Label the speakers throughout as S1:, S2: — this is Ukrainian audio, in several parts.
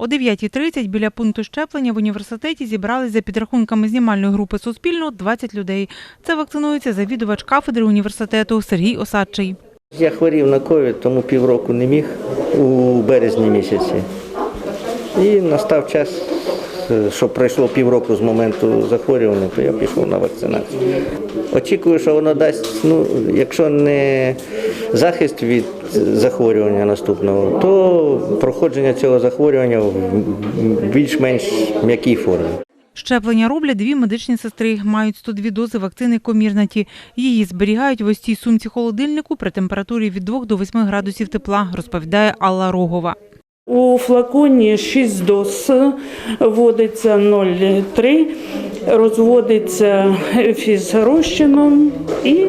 S1: О 9.30 біля пункту щеплення в університеті зібрались за підрахунками знімальної групи Суспільно 20 людей. Це вакцинується завідувач кафедри університету Сергій Осадчий.
S2: Я хворів на ковід, тому півроку не міг у березні місяці. І настав час, е, що пройшло півроку з моменту захворювання, то я пішов на вакцинацію. Очікую, що воно дасть, ну, якщо не захист від захворювання наступного, то проходження цього захворювання в більш-менш м'якій формі.
S1: Щеплення роблять дві медичні сестри. Мають 102 дози вакцини комірнаті. Її зберігають в ось цій сумці холодильнику при температурі від 2 до 8 градусів тепла, розповідає Алла Рогова.
S3: У флаконі 6 доз, вводиться 0,3, розводиться фізрозчином і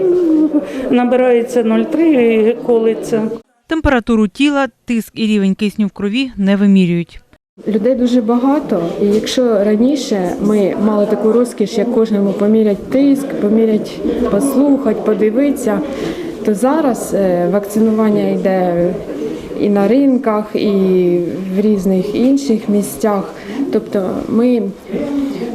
S3: набирається 0,3 і колиться.
S1: Температуру тіла, тиск і рівень кисню в крові не вимірюють.
S4: Людей дуже багато, і якщо раніше ми мали таку розкіш, як кожному помірять тиск, помірять, послухати, подивитися, то зараз е, вакцинування йде і на ринках, і в різних інших місцях. Тобто ми,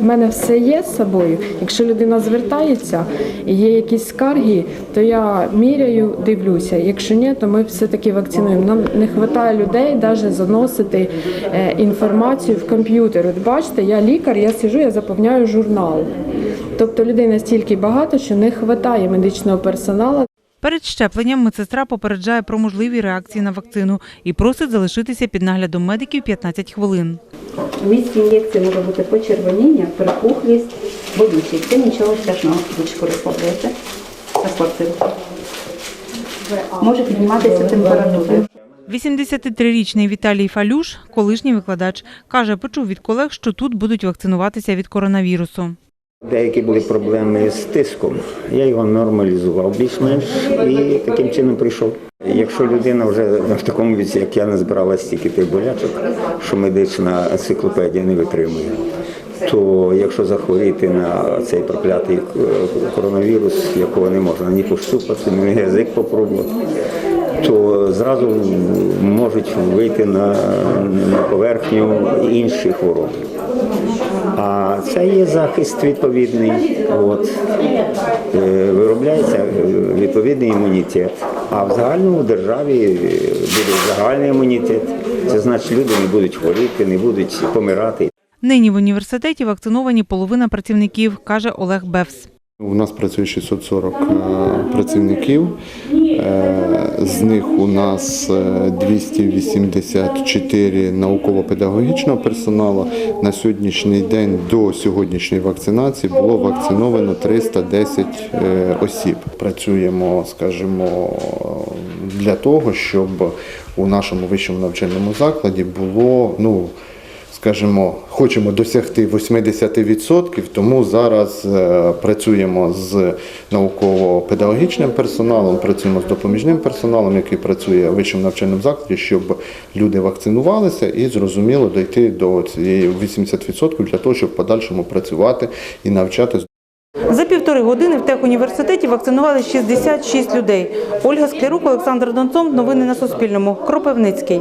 S4: в мене все є з собою. Якщо людина звертається і є якісь скарги, то я міряю, дивлюся. Якщо ні, то ми все-таки вакцинуємо. Нам не вистачає людей навіть заносити е, інформацію в комп'ютер. От бачите, я лікар, я сижу, я заповняю журнал. Тобто людей настільки багато, що не вистачає медичного персоналу.
S1: Перед щепленням медсестра попереджає про можливі реакції на вакцину і просить залишитися під наглядом медиків 15 хвилин.
S5: В місці ін'єкції може бути почервоніння, припухлість, болючість. Це нічого страшного, ручку розслабляєте. Розслабте. Може підніматися температура.
S1: 83-річний Віталій Фалюш, колишній викладач, каже, почув від колег, що тут будуть вакцинуватися від коронавірусу.
S6: Деякі були проблеми з тиском. Я його нормалізував більш-менш і таким чином прийшов. Якщо людина вже в такому віці, як я, не збирала стільки тих болячок, що медична енциклопедія не витримує, то якщо захворіти на цей проклятий е, коронавірус, якого не можна ні пощупати, ні язик попробувати, то зразу можуть вийти на поверхню інші хвороби. А це є захист відповідний. От. Е, Виробляється е, відповідний імунітет. А в загальному державі е, буде загальний імунітет. Це значить, люди не будуть хворіти, не будуть помирати.
S1: Нині в університеті вакциновані половина працівників, каже Олег Бевс.
S7: У нас працює 640 е, працівників. Е, З них у нас е, 284 науково-педагогічного персоналу. На сьогоднішній день до сьогоднішньої вакцинації було вакциновано 310 е, осіб. Працюємо, скажімо, для того, щоб у нашому вищому навчальному закладі було ну скажімо, хочемо досягти 80%, тому зараз е, працюємо з науково-педагогічним персоналом, працюємо з допоміжним персоналом, який працює в вищому навчальному закладі, щоб люди вакцинувалися і зрозуміло дойти до цієї 80% для того, щоб в подальшому працювати і навчатись.
S1: За півтори години в техуніверситеті вакцинували 66 людей. Ольга Склярук, Олександр Донцом. Новини на Суспільному. Кропивницький.